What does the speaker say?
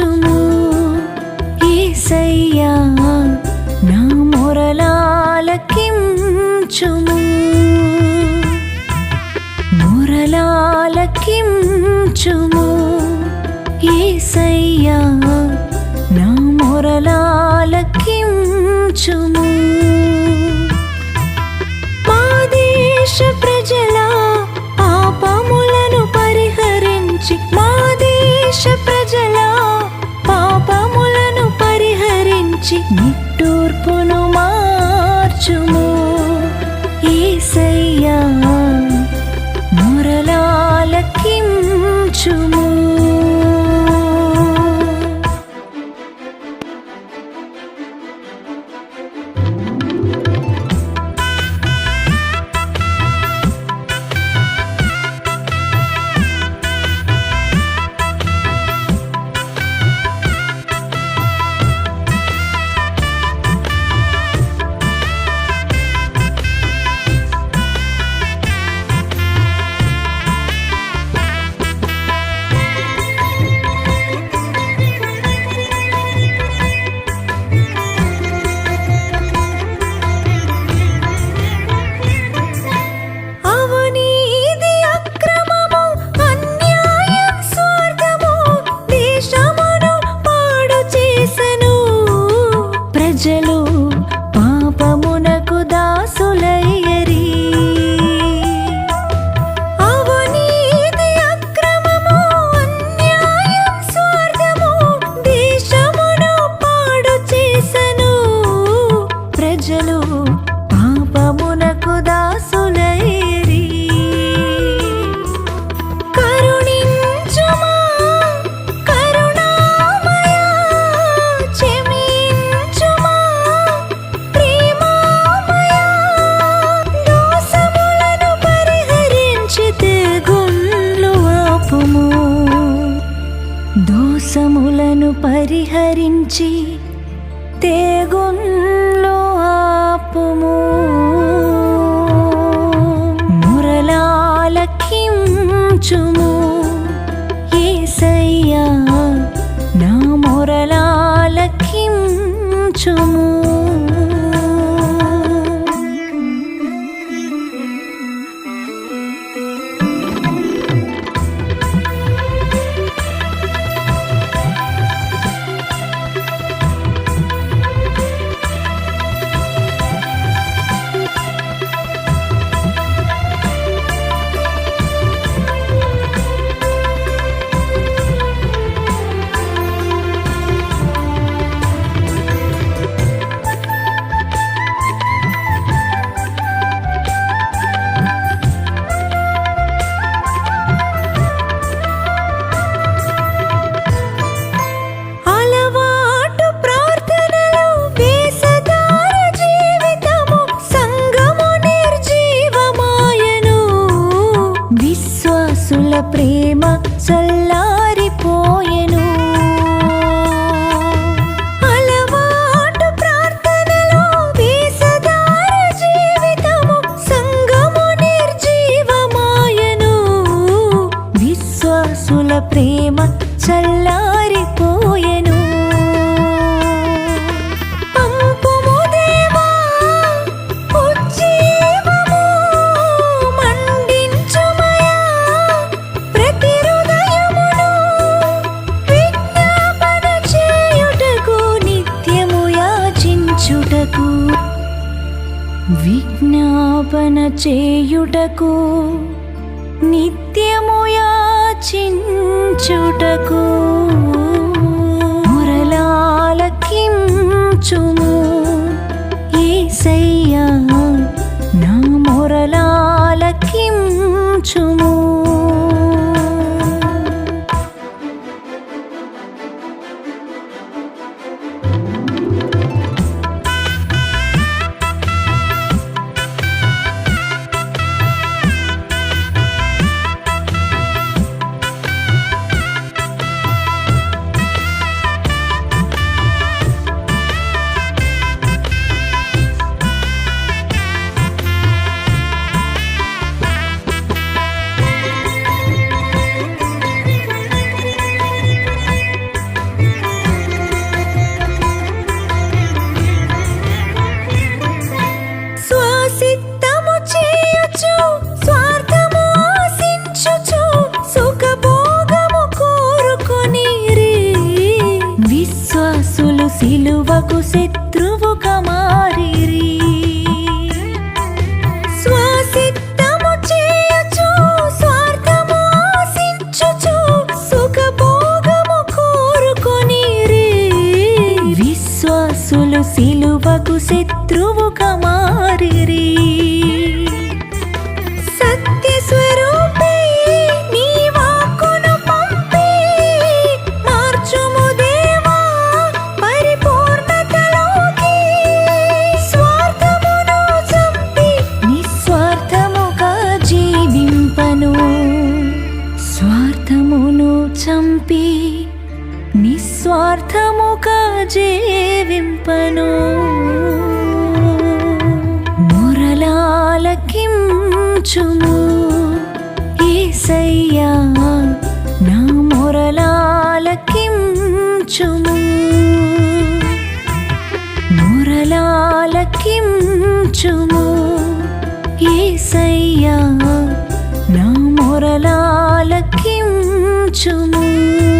తీర్చుము ఏసయ్యా నా మొరలాలకించుము మొరలాలకించుము ఏసయ్యా నా మొరలాలకించుము నుంచి నిట్టూర్పును మార్చుము. ఈసయ్యా మురలాలకించుము పరిహరించి విజ్ఞాపన చేయుటకు నిత్యము యాచించుటకు. సిలువకు శత్రువు కమారి శత్రువు చేయుచు స్వార్థమును చంపి నిస్వార్థముగా జీవింపను మొరలాలకించుము ఏసయ్యా నా మొరలాలకించుము. మొరలాలకించుము ఏసయ్యా నా మొరలాలకించుము మా